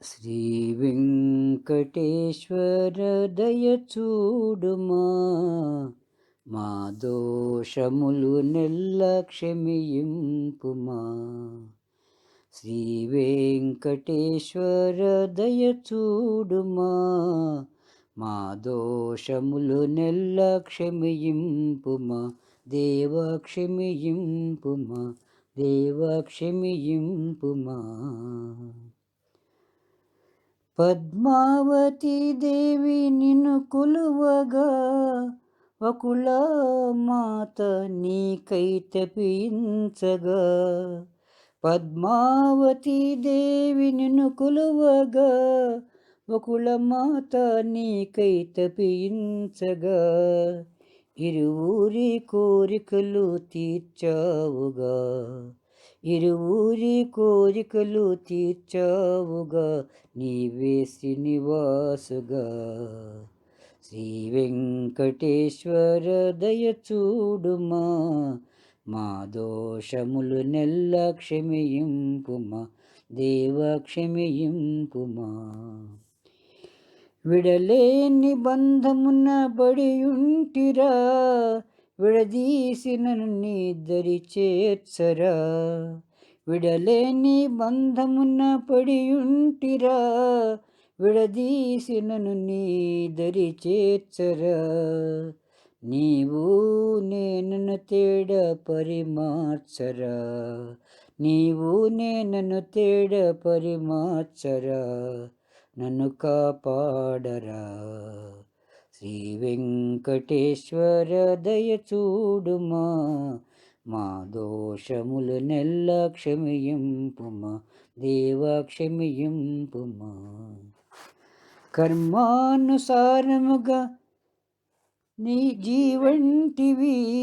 శ్రీ వెంకటేశ్వర దయ చూడుమా మా దోషములు నెల్ల క్షమియింపుమా శ్రీ వెంకటేశ్వర దయ చూడుమా మా దోషములు నెల్ల క్షమియింపుమా దేవ క్షమియింపుమా దేవ క్షమియింపుమా పద్మావతి దేవి నిన్ను కొలువగా వకుల మాత నీకై తపించగా. పద్మావతి దేవి నిన్ను కొలువగా వకుల మాత నీకై తపించగా. ఇరువురి కోరికలు తీర్చావుగా. ఇరువురి కోరికలు తీర్చావుగా నీవే శ్రీనివాసుగా. శ్రీ వెంకటేశ్వర దయ చూడుమా మా దోషములు నెల్ల క్షమియింపుమా దేవ క్షమియింపుమా విడలేని బంధమున బడియుంటిరా విడదీసిన నిద్దరి చేర్చరా. విడలేని బంధమున పడియుంటిరా. విడదీసినను నీదరి చేర్చరా. నీవు నేనను తేడ పరిమార్చరా. నీవు నేనను తేడ పరిమార్చరా. నన్ను కాపాడరా. శ్రీ వెంకటేశ్వర దయ చూడుమా మా దోషములు నెల్ల క్షమియింపుమా దేవ క్షమియింపుమా. కర్మానుసారముగా నీ జీవంటివి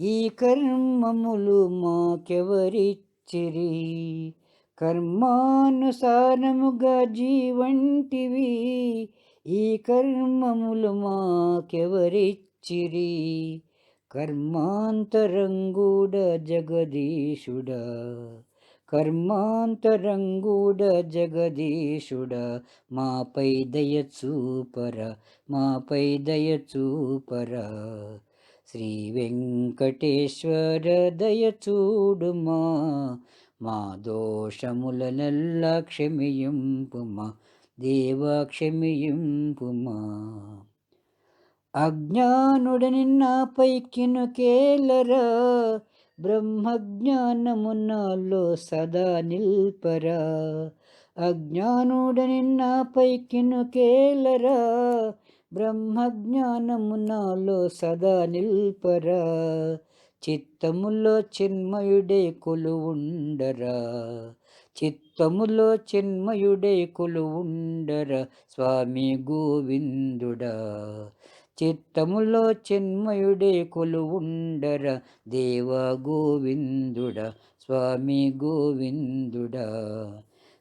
ఈ కర్మములు మాకెవరిచ్చిరి? కర్మానుసారముగా జీవంటివి ఈ కర్మములు మాకెవరిచ్చిరి? కర్మాంతరంగూడ జగదీశుడ కర్మాంతరంగూడ జగదీశుడ మాపై దయ చూపర మాపై దయ చూపర. శ్రీ వెంకటేశ్వర దయ చూడుమా మా దోషములనల్లా నెల్ల దేవ క్షమియింపుమా అజ్ఞానుడని నాపైకిను కేలరా బ్రహ్మజ్ఞానము నాలో సదా నిల్పరా అజ్ఞానుడని నాపైకిను కేలరా బ్రహ్మజ్ఞానము నాలో సదా నిల్పరా చిత్తములో చిన్మయుడే కొలువుండరా. చిత్తములో చిన్మయుడే కొలువుండరా స్వామి గోవిందుడా. చిత్తములో చిన్మయుడే కొలువుండర దేవ గోవిందుడ స్వామి గోవిందుడ.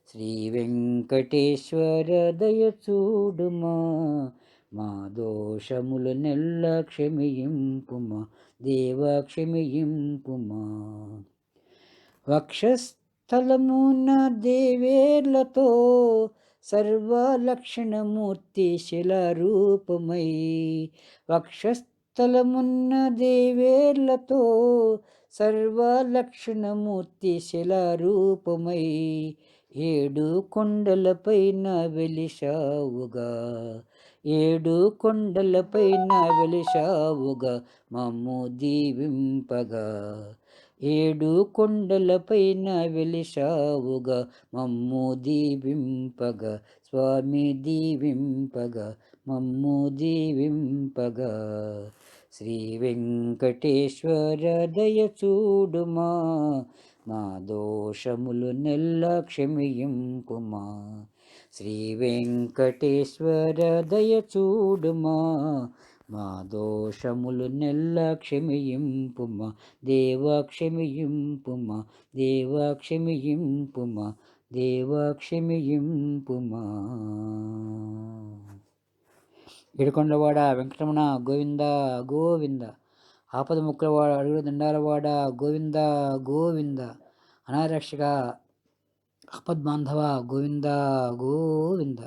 శ్రీ వెంకటేశ్వర దయచూడుమా మా దోషముల నెల్ల క్షమియింపుమా దేవ క్షమియింపుమా వక్షస్థలమున దేవేర్లతో సర్వలక్షణమూర్తి శిలారూపమై వక్షస్థలమున్న దేవేర్లతో సర్వలక్షణమూర్తి శిలారూపమై ఏడు కొండలపైన వెలిశావుగా. ఏడు కొండలపైన వెలిశావుగా మమ్ము దీవింపగా ఏడు కొండలపైన వెలిశావుగా మమ్ము దీవింపగా స్వామి దీవింపగా మమ్ము దీవింపగా శ్రీ వెంకటేశ్వర దయ చూడుమా మా దోషములు నెల్ల క్షమియింపుమా శ్రీ వెంకటేశ్వర దయ చూడుమా మా దోషములు నెల్ల క్షమియింపుమ దేవ క్షమియింపుమ దేవ క్షమియింపుమ దేవ క్షమియింపుమ ఏడుకొండవాడ వెంకటరమణ గోవింద గోవింద ఆపద ముక్కలవాడ అడుగుల దండాలవాడ గోవింద గోవింద అనారక్షక ఆపద్బాంధవ గోవింద గోవింద.